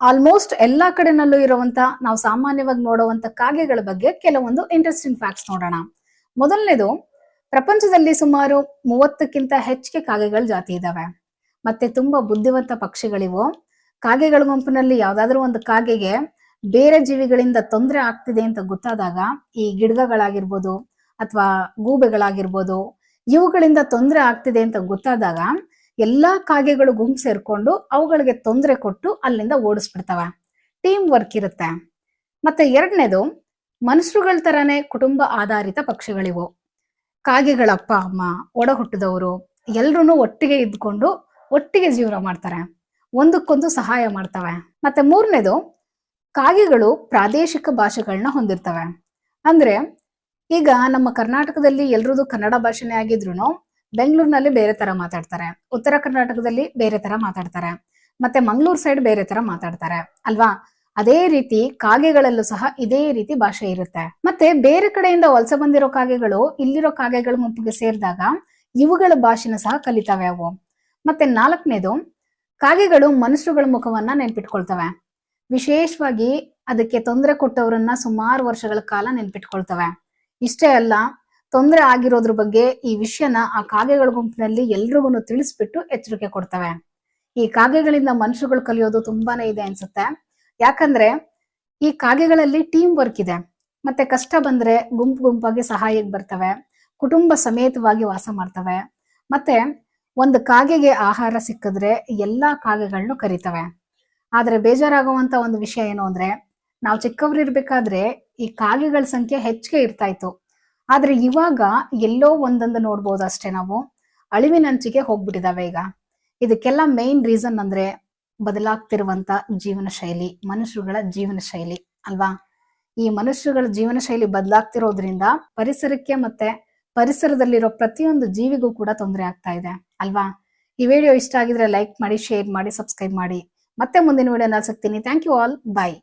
Almost ಎಲ್ಲಾ ಕಡೆನಲ್ಲೂ ಇರುವಂತ ನಾವು ಸಾಮಾನ್ಯವಾಗಿ ನೋಡುವಂತ ಕಾಗೆಗಳ ಬಗ್ಗೆ ಕೆಲವೊಂದು ಇಂಟ್ರೆಸ್ಟಿಂಗ್ ಫ್ಯಾಕ್ಟ್ಸ್ ನೋಡೋಣ. ಮೊದಲನೇದು, ಪ್ರಪಂಚದಲ್ಲಿ ಸುಮಾರು ಮೂವತ್ತಕ್ಕಿಂತ ಹೆಚ್ಚಿಗೆ ಕಾಗೆಗಳ ಜಾತಿ ಇದಾವೆ. ಮತ್ತೆ ತುಂಬಾ ಬುದ್ಧಿವಂತ ಪಕ್ಷಿಗಳಿವು. ಕಾಗೆಗಳ ಗುಂಪಿನಲ್ಲಿ ಯಾವ್ದಾದ್ರು ಒಂದು ಕಾಗೆಗೆ ಬೇರೆ ಜೀವಿಗಳಿಂದ ತೊಂದರೆ ಆಗ್ತಿದೆ ಅಂತ ಗೊತ್ತಾದಾಗ, ಈ ಗಿಡಗಳಾಗಿರ್ಬೋದು ಅಥವಾ ಗೂಬೆಗಳಾಗಿರ್ಬೋದು, ಇವುಗಳಿಂದ ತೊಂದರೆ ಆಗ್ತಿದೆ ಅಂತ ಗೊತ್ತಾದಾಗ ಎಲ್ಲಾ ಕಾಗೆಗಳು ಗುಂಪು ಸೇರ್ಕೊಂಡು ಅವುಗಳಿಗೆ ತೊಂದರೆ ಕೊಟ್ಟು ಅಲ್ಲಿಂದ ಓಡಿಸ್ಬಿಡ್ತವೆ. ಟೀಮ್ ವರ್ಕ್ ಇರುತ್ತೆ. ಮತ್ತೆ ಎರಡನೇದು ಮನುಷ್ಯರುಗಳ ತರಾನೇ ಕುಟುಂಬ ಆಧಾರಿತ ಪಕ್ಷಿಗಳಿವು. ಕಾಗೆಗಳ ಅಪ್ಪ, ಅಮ್ಮ ಒಡ ಹುಟ್ಟಿದವರು ಒಟ್ಟಿಗೆ ಇದ್ಕೊಂಡು ಒಟ್ಟಿಗೆ ಜೀವನ ಮಾಡ್ತಾರೆ. ಒಂದಕ್ಕೊಂದು ಸಹಾಯ ಮಾಡ್ತವೆ. ಮತ್ತೆ ಮೂರನೇದು, ಕಾಗೆಗಳು ಪ್ರಾದೇಶಿಕ ಭಾಷೆಗಳನ್ನ ಹೊಂದಿರ್ತವೆ. ಅಂದ್ರೆ ಈಗ ನಮ್ಮ ಕರ್ನಾಟಕದಲ್ಲಿ ಎಲ್ರದ್ದು ಕನ್ನಡ ಭಾಷೆನೇ ಆಗಿದ್ರು ಬೆಂಗಳೂರಿನಲ್ಲಿ ಬೇರೆ ತರ ಮಾತಾಡ್ತಾರೆ. ಉತ್ತರ ಕರ್ನಾಟಕದಲ್ಲಿ ಬೇರೆ ತರ ಮಾತಾಡ್ತಾರೆ. ಮತ್ತೆ ಮಂಗಳೂರು ಸೈಡ್ ಬೇರೆ ತರ ಮಾತಾಡ್ತಾರೆ. ಅಲ್ವಾ? ಅದೇ ರೀತಿ ಕಾಗೆಗಳಲ್ಲೂ ಸಹ ಇದೇ ರೀತಿ ಭಾಷೆ ಇರುತ್ತೆ. ಮತ್ತೆ ಬೇರೆ ಕಡೆಯಿಂದ ವಲಸೆ ಬಂದಿರೋ ಕಾಗೆಗಳು, ಇಲ್ಲಿರೋ ಕಾಗೆಗಳ ಗುಂಪಿಗೆ ಸೇರಿದಾಗ ಇವುಗಳ ಭಾಷೆನ ಸಹ ಕಲಿತಾವೆ ಅವು. ಮತ್ತೆ ನಾಲ್ಕನೇದು, ಕಾಗೆಗಳು ಮನುಷ್ಯರುಗಳ ಮುಖವನ್ನ ನೆನ್ಪಿಟ್ಕೊಳ್ತವೆ. ವಿಶೇಷವಾಗಿ ಅದಕ್ಕೆ ತೊಂದರೆ ಕೊಟ್ಟವರನ್ನ ಸುಮಾರು ವರ್ಷಗಳ ಕಾಲ ನೆನ್ಪಿಟ್ಕೊಳ್ತವೆ. ಇಷ್ಟೇ ಅಲ್ಲ ತೊಂದರೆ ಆಗಿರೋದ್ರ ಬಗ್ಗೆ ಈ ವಿಷಯನ ಆ ಕಾಗೆಗಳ ಗುಂಪಿನಲ್ಲಿ ಎಲ್ರಿಗೂ ತಿಳಿಸ್ಬಿಟ್ಟು ಎಚ್ಚರಿಕೆ ಕೊಡ್ತವೆ. ಈ ಕಾಗೆಗಳಿಂದ ಮನುಷ್ಯರುಗಳು ಕಲಿಯೋದು ತುಂಬಾನೇ ಇದೆ ಅನ್ಸುತ್ತೆ. ಯಾಕಂದ್ರೆ ಈ ಕಾಗೆಗಳಲ್ಲಿ ಟೀಮ್ ವರ್ಕ್ ಇದೆ. ಮತ್ತೆ ಕಷ್ಟ ಬಂದ್ರೆ ಗುಂಪು ಗುಂಪಾಗಿ ಸಹಾಯಕ್ಕೆ ಬರ್ತವೆ. ಕುಟುಂಬ ಸಮೇತವಾಗಿ ವಾಸ ಮಾಡ್ತವೆ. ಮತ್ತೆ ಒಂದು ಕಾಗೆಗೆ ಆಹಾರ ಸಿಕ್ಕಿದ್ರೆ ಎಲ್ಲಾ ಕಾಗೆಗಳನ್ನು ಕರಿತವೆ. ಆದ್ರೆ ಬೇಜಾರಾಗುವಂತ ಒಂದು ವಿಷಯ ಏನು ಅಂದ್ರೆ, ನಾವು ಚಿಕ್ಕವರಿರ್ಬೇಕಾದ್ರೆ ಈ ಕಾಗೆಗಳ ಸಂಖ್ಯೆ ಹೆಚ್ಚಿಗೆ ಇರ್ತಾ ಇತ್ತು. ಆದ್ರೆ ಇವಾಗ ಎಲ್ಲೋ ಒಂದೊಂದು ನೋಡ್ಬೋದು ಅಷ್ಟೇ ನಾವು. ಅಳಿವಿನಂಚಿಗೆ ಹೋಗ್ಬಿಟ್ಟಿದಾವೆ ಈಗ. ಇದಕ್ಕೆಲ್ಲ ಮೇನ್ ರೀಸನ್ ಅಂದ್ರೆ ಬದಲಾಗ್ತಿರುವಂತ ಜೀವನ ಶೈಲಿ, ಮನುಷ್ಯರುಗಳ ಜೀವನ ಶೈಲಿ ಅಲ್ವಾ? ಈ ಮನುಷ್ಯರುಗಳ ಜೀವನ ಶೈಲಿ ಬದಲಾಗ್ತಿರೋದ್ರಿಂದ ಪರಿಸರಕ್ಕೆ ಮತ್ತೆ ಪರಿಸರದಲ್ಲಿರೋ ಪ್ರತಿಯೊಂದು ಜೀವಿಗೂ ಕೂಡ ತೊಂದರೆ ಆಗ್ತಾ ಇದೆ ಅಲ್ವಾ? ಈ ವಿಡಿಯೋ ಇಷ್ಟ ಆಗಿದ್ರೆ ಲೈಕ್ ಮಾಡಿ ಶೇರ್ ಮಾಡಿ ಸಬ್ಸ್ಕ್ರೈಬ್ ಮಾಡಿ. ಮತ್ತೆ ಮುಂದಿನ ವಿಡಿಯೋನ ಸಿಗ್ತೀನಿ. Thank you all bye